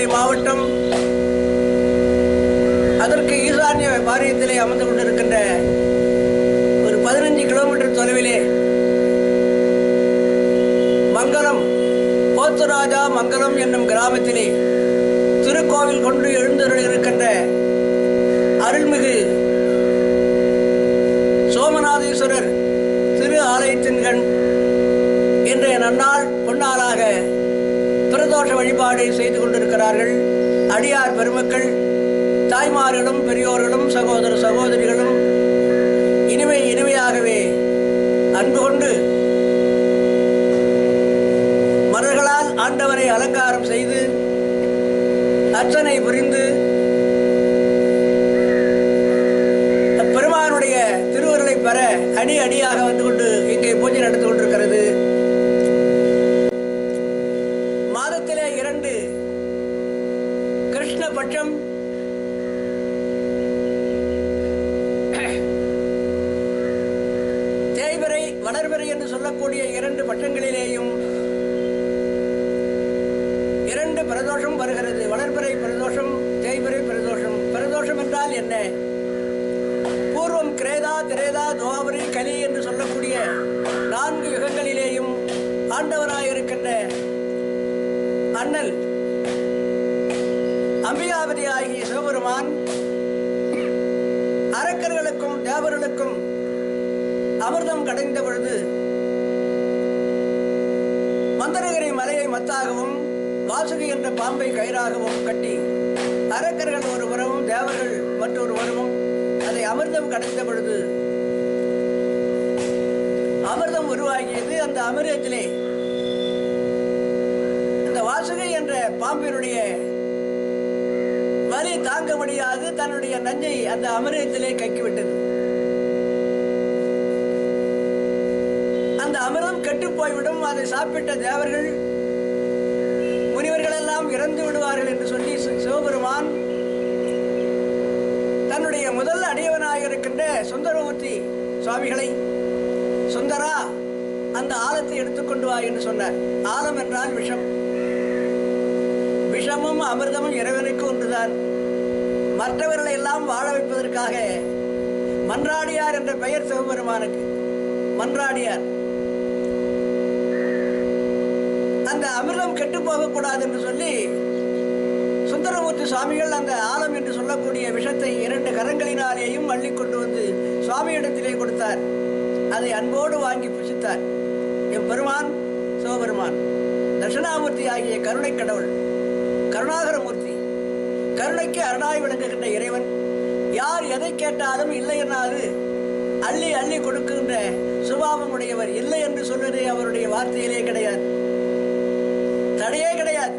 திருவண்ணாமலை மாவட்டம். அதற்கு ஈசான்ய வாரியத்திலே அமர்ந்து கொண்டிருக்கின்ற ஒரு பதினஞ்சு கிலோமீட்டர் தொலைவிலே மங்கலம் போத்துராஜா மங்கலம் என்னும் கிராமத்திலே திருக்கோவில் கொண்டு எழுந்தருள் இருக்கின்ற அருள்மிகு சோமநாதீஸ்வரர் திரு ஆலயத்தின் கண். இன்றைய நன்னாள் பொன்னாளாக பிரதோஷ வழிபாடு செய்து கொண்டிருக்கிறார்கள். அடியார் பெருமக்கள் தாய்மார்களும் பெரியோர்களும் சகோதர சகோதரிகளும் இனிமை இனிமையாகவே அன்பு கொண்டு மலர்களால் ஆண்டவரை அலங்காரம் செய்து அர்ச்சனை புரிந்து பெருமானுடைய திருவருளை பெற அடி அடியாக வந்து கொண்டு தேய்பிறை என்று சொல்லக்கூடிய இரண்டு பட்டங்களிலேயும் இரண்டு பிரதோஷம் வருகிறது. வளர்பிறை பிரதோஷம் தேய்பிறை பிரதோஷம். பிரதோஷம் என்றால் என்ன? பூர்வம் கிரேதா திரேதா துவாபரி கலி என்று சொல்லக்கூடிய நான்கு யுகங்களிலேயும் ஆண்டவராயிருக்கின்ற அண்ணல் அம்பிகாபதி ஆகிய சிவபெருமான் அரக்கர்களுக்கும் தேவர்களுக்கும் அமிர்தம் கடைந்த பொழுது மந்தரகிரி மலையை மத்தாகவும் வாசுகி என்ற பாம்பை கயிறாகவும் கட்டி அரக்கர்கள் ஒருவரும் தேவர்கள் மற்றொரு அதை அமிர்தம் கடைந்த பொழுது அமிர்தம் உருவாகியது அந்த அமிர்தத்திலே. இந்த வாசுகி என்ற பாம்பினுடைய வலி தாங்க முடியாது தன்னுடைய நஞ்சை அந்த அமிர்தத்திலே கைக்கிவிட்டது. அமிர்தம் கெட்டுப்போய்விடும். அதை சாப்பிட்ட தேவர்கள் முனிவர்கள் எல்லாம் இறந்து விடுவார்கள் என்று சொல்லி சிவபெருமான் தன்னுடைய முதல் அடியவனாக இருக்கின்ற சுந்தரமூர்த்தி சுவாமிகளை சுந்தரா அந்த ஆலத்தை எடுத்துக்கொண்டு வா என்று சொன்னார். ஆலம் என்றால் விஷம். விஷமும் அமிர்தமும் இறைவனுக்கு ஒன்றுதான். மற்றவர்களை எல்லாம் வாழ வைப்பதற்காக மன்றாடியார் என்ற பெயர் சிவபெருமானுக்கு. மன்றாடியார். அந்த அமிர்தம் கெட்டு போகக்கூடாது என்று சொல்லி சுந்தரமூர்த்தி சுவாமிகள் அந்த ஆலம் என்று சொல்லக்கூடிய விஷத்தை இரண்டு கரங்களினாலேயும் அள்ளி கொண்டு வந்து சுவாமியிடத்திலே கொடுத்தார். அதை அன்போடு வாங்கி புசித்தார். என் பெருமான் சிவபெருமான் தட்சிணாமூர்த்தி ஆகிய கருணை கடவுள் கருணாகரமூர்த்தி கருணைக்கு அருணாய் விளங்குகின்ற இறைவன் யார் எதை கேட்டாலும் இல்லை என்னாது அள்ளி அள்ளி கொடுக்கின்ற சுபாவம் உடையவர் இல்லை என்று சொல்வதே அவருடைய வார்த்தையிலே கிடையாது.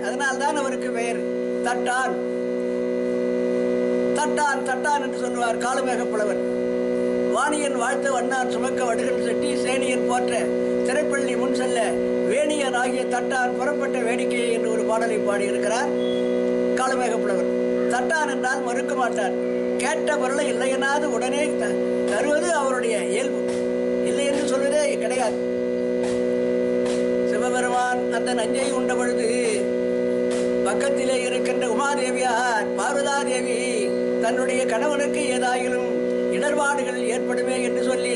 அதனால்தான் அவருக்கு பெயர் தட்டான். தட்டான் தட்டான் என்று சொல்லுவார் காலமேக புலவர். வாணியன் வாழ்த்த வண்ணான் சுமக்க வடுகன் செட்டி சேனியன் போற்ற திரைப்பள்ளி முன் செல்ல வேணியன் ஆகிய தட்டான் புறப்பட்ட வேடிக்கை என்று ஒரு பாடலை பாடியிருக்கிறார் காலமேக புலவர். தட்டான் என்றால் மறுக்க மாட்டார். கேட்ட பொருளை இல்லையெனாது உடனே தருவது அவருடைய இயல்பு. இல்லை என்று சொல்வதே கிடையாது. சிவபெருமான் அந்த நஞ்சை உண்ட பொழுது பக்கத்திலே இருக்கின்ற உமாதேவியார் பார்வதாதேவி தன்னுடைய கணவனுக்கு ஏதாயிலும் இடர்பாடுகள் ஏற்படுமே என்று சொல்லி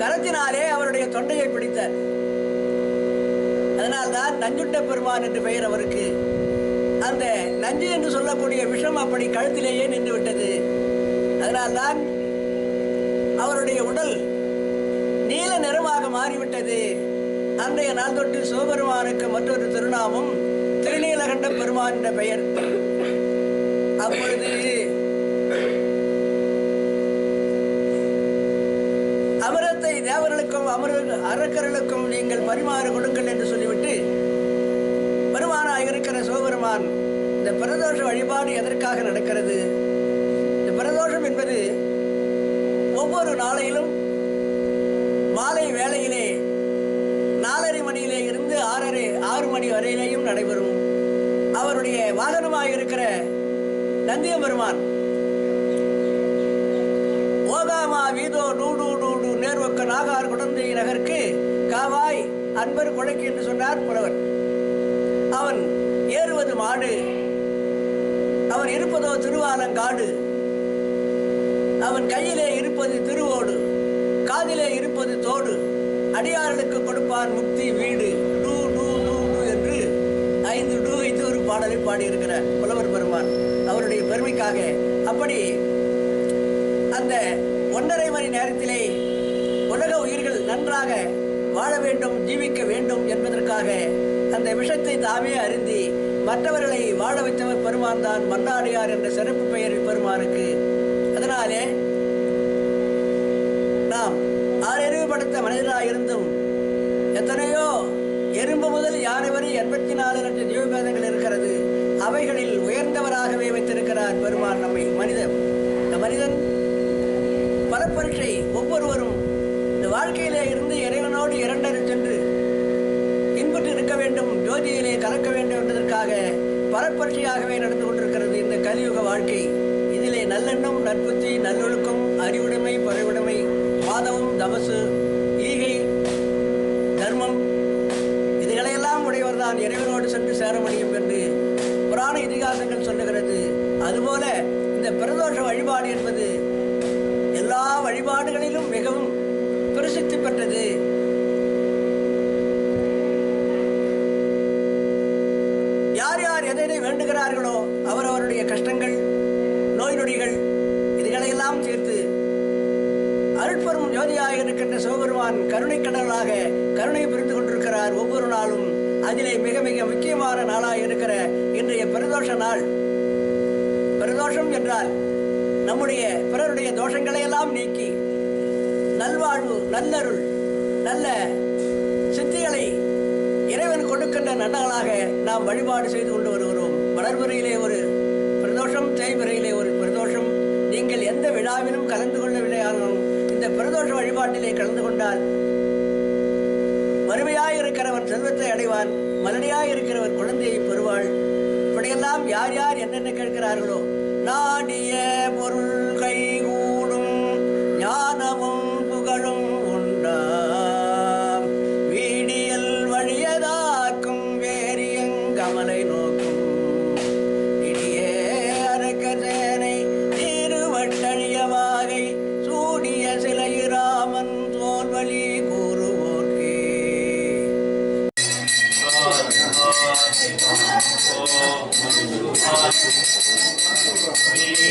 கரத்தினாலே அவருடைய தொண்டையை பிடித்தார். அதனால்தான் நஞ்சுண்ட பெருமான் என்று பெயர் அவருக்கு. அந்த நஞ்சு என்று சொல்லக்கூடிய விஷம் அப்படி கழுத்திலேயே நின்று விட்டது அதனால்தான் அவருடைய உடல் நீல நிறமாக மாறிவிட்டது. அன்றைய நாள் தொட்டு சிவபெருமானுக்கு மற்றொரு திருநாமம் திருநீலகண்ட பெருமான் என்ற பெயர். அப்பொழுது அமரத்தை தேவர்களுக்கும் அமர அரக்கர்களுக்கும் நீங்கள் பரிமாற கொடுங்கள் என்று சொல்லிவிட்டு பெருமானாக இருக்கிற சிவபெருமான் இந்த பிரதோஷ வழிபாடு எதற்காக நடக்கிறது? இந்த பிரதோஷம் என்பது ஒவ்வொரு நாளையிலும் வரையிலேயும் நடைபெறும். அவருடைய வாகனமாக இருக்கிற நந்திய பெருமான் ஓகாமா வீதோ நூடு நேர்வக்க நாகார் குடந்தை நகருக்கு காவாய் அன்பர் கொடைக்கு என்று சொன்னார் புலவர். அவன் ஏறுவது மாடு. அவன் இருப்பதோ திருவாலங்காடு. அவன் கையிலே இருப்பது திருவோடு. காதிலே இருப்பது தோடு. அடியார்களுக்கு கொடுப்பான் முக்தி வீடு. பாடலை பாடியிருக்கிற புலவர் பெருமான் அவருடைய பெருமைக்காக அப்படி அந்த ஒன்றரை மணி நேரத்திலே உலக உயிர்கள் நன்றாக வாழ வேண்டும் ஜீவிக்க வேண்டும் என்பதற்காக அந்த விஷத்தை தாமே அருந்தி மற்றவர்களை வாழ வைத்தவர் பெருமான் தான் மன்னாடியார் என்ற சிறப்பு பெயரில் பெருமானுக்கு. அதனாலே நாம் ஆறறிவுபடுத்த மனிதராக இருந்தும் எத்தனையோ எறும்பு முதல் யானை வரை எண்பத்தி நாலு லட்சம் ஜீவபேதங்கள் இருக்கிறது. அவைகளில் உயர்ந்தவராகவே வைத்திருக்கிறார் பெருமான் நம்மை மனிதன் இந்த மனிதன் பல பரீட்சை ஒவ்வொருவரும் இந்த வாழ்க்கையிலே இருந்து இறைவனோடு இரண்டரை சென்று இன்புற்று இருக்க வேண்டும் ஜோதியிலே கலக்க வேண்டும் என்பதற்காக பரப்பரட்சையாகவே நடந்து கொண்டிருக்கிறது இந்த கலியுக வாழ்க்கை. இதிலே நல்லெண்ணம் நற்புத்தி நல்லொழுக்கம் அறிவுடைமை பறைவுடைமை வாதவம் தபசு இதுகளையெல்லாம் இறைவனோடு சென்று சேர முடியும் என்று புராண இதிகாசங்கள் சொல்லுகிறது. அதுபோல இந்த பிரதோஷ வழிபாடு என்பது எல்லா வழிபாடுகளிலும் மிகவும் பிரசித்தி பெற்றது. யார் யார் எதை எதை வேண்டுகிறார்களோ அவரவருடைய கஷ்டங்கள் நோய் நொடிகள் இதுகளையெல்லாம் தீர்த்து அருட்பெரும் ஜோதியாக இருக்கின்ற சிவபெருமான் கருணை கடலாக கருணை புரிந்து கொண்டிருக்கிறார் ஒவ்வொரு நாளும். அதிலே மிக மிக முக்கியமான நாளாக இருக்கிற இன்றைய பிரதோஷ நாள். பிரதோஷம் என்றால் நம்முடைய பிறருடைய தோஷங்களை எல்லாம் நீக்கி நல்வாழ்வு நல்லருள் நல்ல சித்திகளை இறைவன் கொடுக்கின்ற நன்னாளாக நாம் வழிபாடு செய்து கொண்டு வருகிறோம். வளர்முறையிலே ஒரு பிரதோஷம் தேய்முறையிலே ஒரு பிரதோஷம். நீங்கள் எந்த விழாவிலும் கலந்து கொள்ளவில்லையானாலும் இந்த பிரதோஷ வழிபாட்டிலே கலந்து கொண்டால் வறுமையாய் இருக்கிறவன் செல்வத்தை அடைவான் மலடியாய் இருக்கிறவன் குழந்தையை பெறுவாள். இப்படியெல்லாம் யார் யார் என்னென்ன கேட்கிறார்களோ நாடிய பொருள்கள்